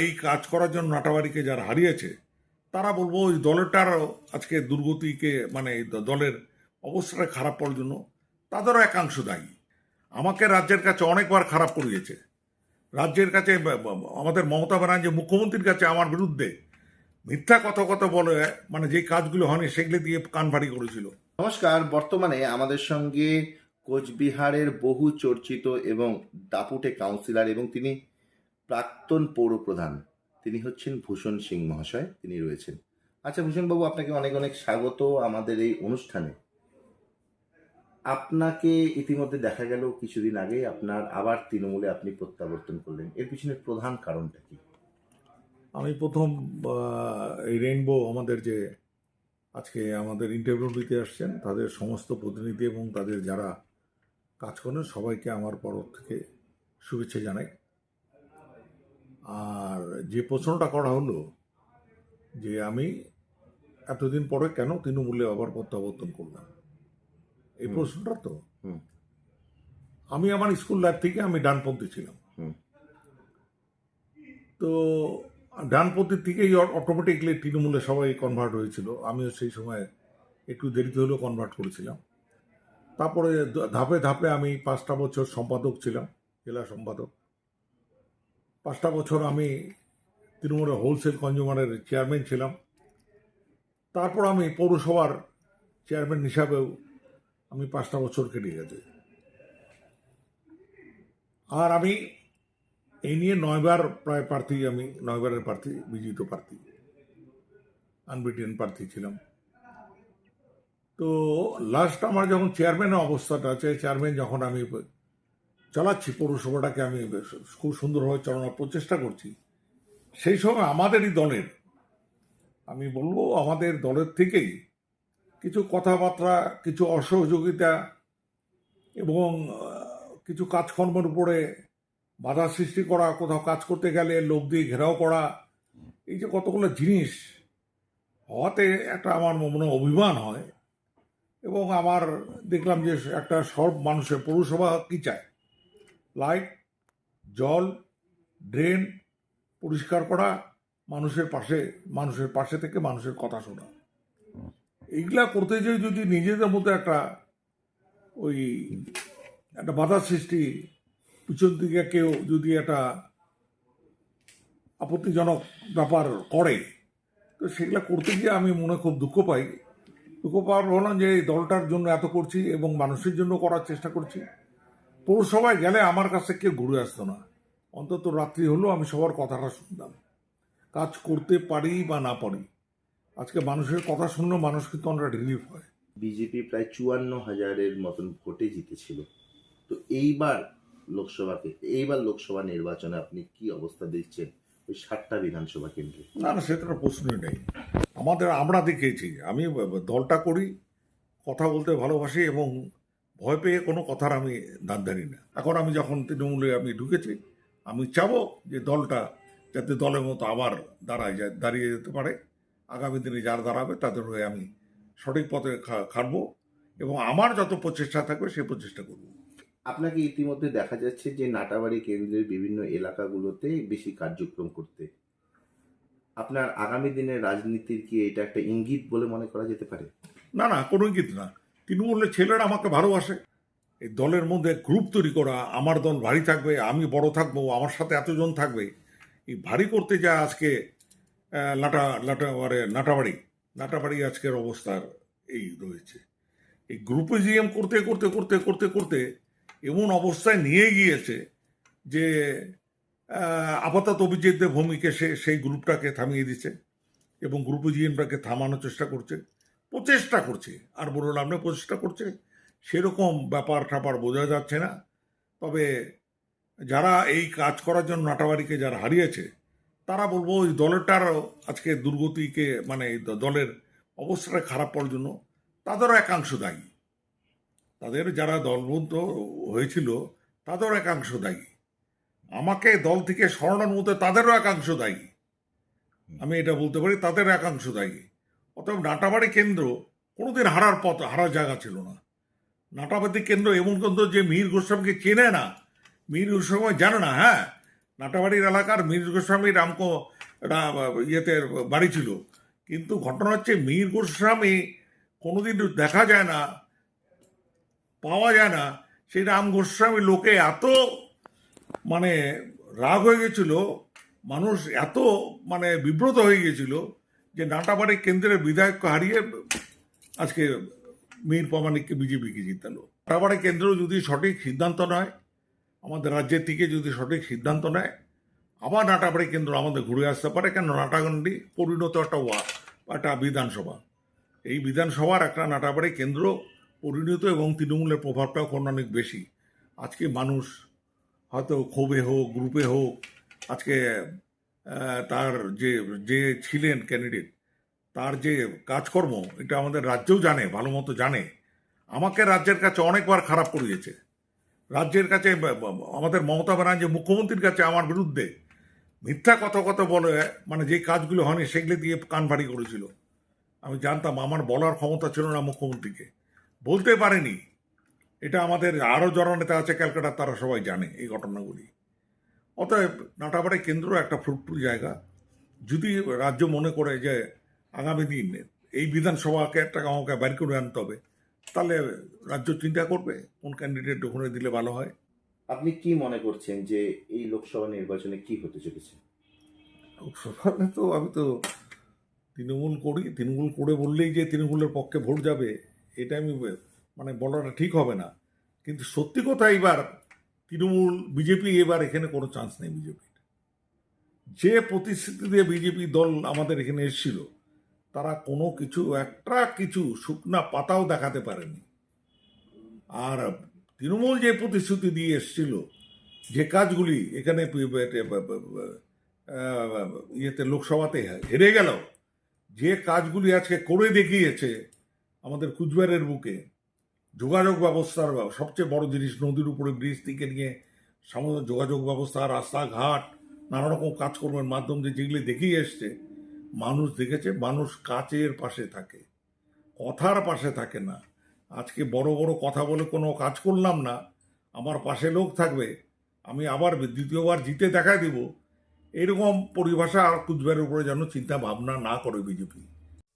এই কাজ করার জন্য নাটাবাড়িকে যারা হারিয়েছে, তারা বলব ওই দলেরটার আজকে দুর্গতিকে মানে দলের অবস্থাটা খারাপ করার জন্য তাদেরও একাংশ দায়ী। আমাকে রাজ্যের কাছে অনেকবার খারাপ করিয়েছে। রাজ্যের কাছে আমাদের মমতা ব্যানার্জি মুখ্যমন্ত্রীর কাছে আমার বিরুদ্ধে মিথ্যা কথা কথা বলে মানে যে কাজগুলো হয়নি সেগুলো দিয়ে কান ভারী করেছিল। নমস্কার, বর্তমানে আমাদের সঙ্গে কোচবিহারের বহু চর্চিত এবং দাপুটে কাউন্সিলর এবং তিনি প্রাক্তন পৌর প্রধান তিনি হচ্ছেন ভূষণ সিং মহাশয়, তিনি রয়েছেন। আচ্ছা ভূষণবাবু, আপনাকে অনেক অনেক স্বাগত আমাদের এই অনুষ্ঠানে। আপনাকে ইতিমধ্যে দেখা গেল কিছুদিন আগে আপনার আবার তৃণমূলে আপনি প্রত্যাবর্তন করলেন। এর পিছনে প্রধান কারণটা কি? আমি প্রথম এই রেইনবো আমাদের যে আজকে আমাদের ইন্টারভিউ দিতে আসছেন, তাদের সমস্ত প্রতিনিধি এবং তাদের যারা কাজ করেন, সবাইকে আমার তরফ থেকে শুভেচ্ছা জানাই। আর যে প্রশ্নটা করা হলো যে আমি এতদিন পরে কেন তৃণমূলে আবার প্রত্যাবর্তন করলাম? এই প্রশ্নটা তো। আমি আমার স্কুল লাইফ থেকে আমি ডানপন্থী ছিলাম। তো ডানপন্থী থেকেই অটোমেটিকলি তৃণমূলে সবাই কনভার্ট হয়েছিল। আমিও সেই সময় একটু দেরিতে হলেও কনভার্ট করেছিলাম। তারপরে ধাপে ধাপে আমি পাঁচটা বছর সম্পাদক ছিলাম জেলা সম্পাদক। পাঁচটা বছর আমি তৃণমূলের হোলসেল কনজিউমারের চেয়ারম্যান ছিলাম। তারপর আমি পৌরসভার চেয়ারম্যান হিসাবেও আমি পাঁচটা বছর কেটে গেছে। আর আমি এই নিয়ে নয়বার প্রায় প্রার্থী, আমি নয়বারের প্রার্থী বিজিত প্রার্থী আনবিটেন প্রার্থী ছিলাম। তো লাস্ট আমার যখন চেয়ারম্যানের অবস্থাটা আছে চেয়ারম্যান যখন আমি চালাচ্ছি, পৌরসভাটাকে আমি খুব সুন্দরভাবে চালানোর প্রচেষ্টা করছি। সেই সময় আমাদেরই দলের, আমি বলব আমাদের দলের থেকেই কিছু কথাবার্তা, কিছু অসহযোগিতা এবং কিছু কাজকর্মের উপরে বাধা সৃষ্টি করা, কোথাও কাজ করতে গেলে লোক দিয়ে ঘেরাও করা, এই যে কতগুলো জিনিস হওয়াতে একটা আমার মনে অভিমান হয়। এবং আমার দেখলাম যে একটা সব মানুষের পৌরসভা কি চায়? লাইট, জল, ড্রেন পরিষ্কার করা, মানুষের পাশে মানুষের পাশে থেকে মানুষের কথা শোনা। এইগুলা করতে যেয়ে যদি নিজেদের মধ্যে একটা ওই একটা বাধা সৃষ্টি, পিছন দিকে কেউ যদি একটা আপত্তিজনক ব্যাপার করে, তো সেগুলো করতে গিয়ে আমি মনে খুব দুঃখ পাই। দুঃখ পাওয়ার হলাম যে এই দলটার জন্য এত করছি এবং মানুষের জন্য করার চেষ্টা করছি। পৌরসভায় গেলে আমার কাছে কেউ ঘুরে আসতো না। অন্তত রাত্রি হলেও আমি সবার কথাটা শুনতাম। কাজ করতে পারি বা না পারি। আজকে মানুষের কথা শুনলেও মানুষ কিন্তু অনেকটা রিলিফ হয়। বিজেপি প্রায় চুয়ান্ন হাজারের মতন ভোটে জিতেছিল। তো এইবার লোকসভাকে এইবার লোকসভা নির্বাচনে আপনি কি অবস্থা দেখছেন ওই ষাটটা বিধানসভা কেন্দ্রে? না না সেটা প্রশ্নই নেই। আমাদের আমরা দেখেছি। আমি দলটা করি কথা বলতে ভালোবাসি এবং ভয় পেয়ে কোনো কথার আমি দাঁত ধারি না। এখন আমি যখন তৃণমূলে আমি ঢুকেছি আমি চাবো যে দলটা যাতে দলের মতো আবার দাঁড়ায় যায় দাঁড়িয়ে যেতে পারে। আগামী দিনে যারা দাঁড়াবে তাদের হয়ে আমি সঠিক পথে খাটবো এবং আমার যত প্রচেষ্টা থাকবে সেই প্রচেষ্টা করব। আপনাকে ইতিমধ্যে দেখা যাচ্ছে যে নাটাবাড়ি কেন্দ্রের বিভিন্ন এলাকাগুলোতে বেশি কার্যক্রম করতে। আপনার আগামী দিনের রাজনীতির কি এটা একটা ইঙ্গিত বলে মনে করা যেতে পারে? না না কোনো ইঙ্গিত না। তৃণমূলের ছেলেরা আমাকে ভালোবাসে। এই দলের মধ্যে গ্রুপ তৈরি করা, আমার দল ভারী থাকবে, আমি বড় থাকব, আমার সাথে এতজন থাকবে। এই ভারী করতে যা আজকে লাটা লাটা মানে নাটাবাড়ি নাটাবাড়ি আজকের অবস্থার এই রয়েছে। এই গ্রুপিজিএম করতে করতে করতে করতে করতে এমন অবস্থায় নিয়ে গিয়েছে যে আপাতত অভিজিৎদের ভূমিকে সে, সেই গ্রুপটাকে থামিয়ে দিচ্ছে এবং গ্রুপিজিএমটাকে থামানোর চেষ্টা করছে। প্রচেষ্টা করছে। আর বললাম না প্রচেষ্টা করছে সেরকম ব্যাপার ঠাপার বোঝা যাচ্ছে না। তবে যারা এই কাজ করার জন্য নাটাবাড়িকে যারা হারিয়েছে, তারা বলব ওই দলেরটার আজকে দুর্গতিকে মানে দলের অবস্থাটা খারাপ করার জন্য তাদেরও একাংশ দায়ী। তাদের যারা দলবদ্ধ হয়েছিল, তাদেরও একাংশ দায়ী। আমাকে দল থেকে সরানোর মধ্যে তাদেরও একাংশ দায়ী। আমি এটা বলতে পারি তাদের একাংশ দায়ী। অতএব নাটাবাড়ি কেন্দ্র কোনোদিন হারার পথ, হারার জায়গা ছিল না। নাটাবাড়ি কেন্দ্র এমন কেন্দ্র যে মীর গোস্বামীকে চেনে না। মীর গোস্বামী জানে না হ্যাঁ? নাটাবাড়ির এলাকার মীর গোস্বামী রামকো ইয়েতে বাড়ি ছিল। কিন্তু ঘটনা হচ্ছে মীর গোস্বামী কোনোদিন দেখা যায় না, পাওয়া যায় না। সেই রাম গোস্বামী লোকে এত মানে রাগ হয়ে গেছিল, মানুষ এত মানে বিব্রত হয়ে গেছিল যে নাটাবাড়ি কেন্দ্রের বিধায়ককে হারিয়ে আজকে মীর প্রামাণিককে বিজেপিকে জিতালো নাটাবাড়ি কেন্দ্র যদি সঠিক সিদ্ধান্ত নয়, আমাদের রাজ্যের থেকে যদি সঠিক সিদ্ধান্ত নেয়, আবার নাটাবাড়ি কেন্দ্র আমাদের ঘুরে আসতে পারে কেন নাটাগন্ডি পরিণত একটা ওয়া একটা বিধানসভা। এই বিধানসভার একটা নাটাবাড়ি কেন্দ্র পরিণত এবং তৃণমূলের প্রভাবটাও এখন অনেক বেশি। আজকে মানুষ হয়তো ক্ষোভে হোক, গ্রুপে হোক, আজকে তার যে যে ছিলেন ক্যান্ডিডেট তার যে কাজকর্ম, এটা আমাদের রাজ্যও জানে, ভালো মতো জানে। আমাকে রাজ্যের কাছে অনেকবার খারাপ করিয়েছে। রাজ্যের কাছে আমাদের মমতা ব্যানার্জি মুখ্যমন্ত্রীর কাছে আমার বিরুদ্ধে মিথ্যা কথা কথা বলে মানে যে কাজগুলো হয়নি সেগুলো দিয়ে কান ভারী করেছিল। আমি জানতাম আমার বলার ক্ষমতা ছিল না মুখ্যমন্ত্রীকে। বলতে পারেনি। এটা আমাদের আরও যারা নেতা আছে ক্যালকাটা তারা সবাই জানে এই ঘটনাগুলি। অতএব নাটাবাড়ি কেন্দ্র একটা ফ্রুটফুল জায়গা। যদি রাজ্য মনে করে যে আগামী দিন এই বিধানসভাকে একটা আমাকে বের করে আনতে হবে তাহলে রাজ্য চিন্তা করবে কোন ক্যান্ডিডেট ওখানে দিলে ভালো হয়। আপনি কি মনে করছেন যে এই লোকসভা নির্বাচনে কি হতে চলেছে? লোকসভাতে তো আমি তো তৃণমূল করি তৃণমূল করে বললেই যে তৃণমূলের পক্ষে ভোট যাবে এটা আমি মানে বলাটা ঠিক হবে না। কিন্তু সত্যি কথা এবার তৃণমূল, বিজেপি এবার এখানে কোনো চান্স নেই বিজেপির। যে প্রতিশ্রুতি দিয়ে বিজেপি দল আমাদের এখানে এসেছিল, তারা কোনো কিছু, একটা কিছু শুকনা পাতাও দেখাতে পারেনি। আর তৃণমূল যে প্রতিশ্রুতি দিয়ে এসেছিল, যে কাজগুলি এখানে ইয়েতে লোকসভাতে হেরে গেল, যে কাজগুলি আজকে করে দেখিয়েছে আমাদের কুচবিহারের বুকে যোগাযোগ ব্যবস্থার সবচেয়ে বড় জিনিস নদীর উপরে ব্রিজ থেকে নিয়ে সামনে যোগাযোগ ব্যবস্থা, রাস্তাঘাট নানা রকম কাজকর্মের মাধ্যম দিয়ে যেগুলি দেখিয়ে এসছে, মানুষ দেখেছে, মানুষ কাচের পাশে থাকে, কথার পাশে থাকে না। আজকে বড় বড় কথা বলে কোনো কাজ করলাম না, আমার পাশে লোক থাকবে, আমি আবার দ্বিতীয়বার জিতে দেখা দিব, এরকম পরিভাষা আর কুচবিহারের উপরে যেন চিন্তা ভাবনা না করে BJP.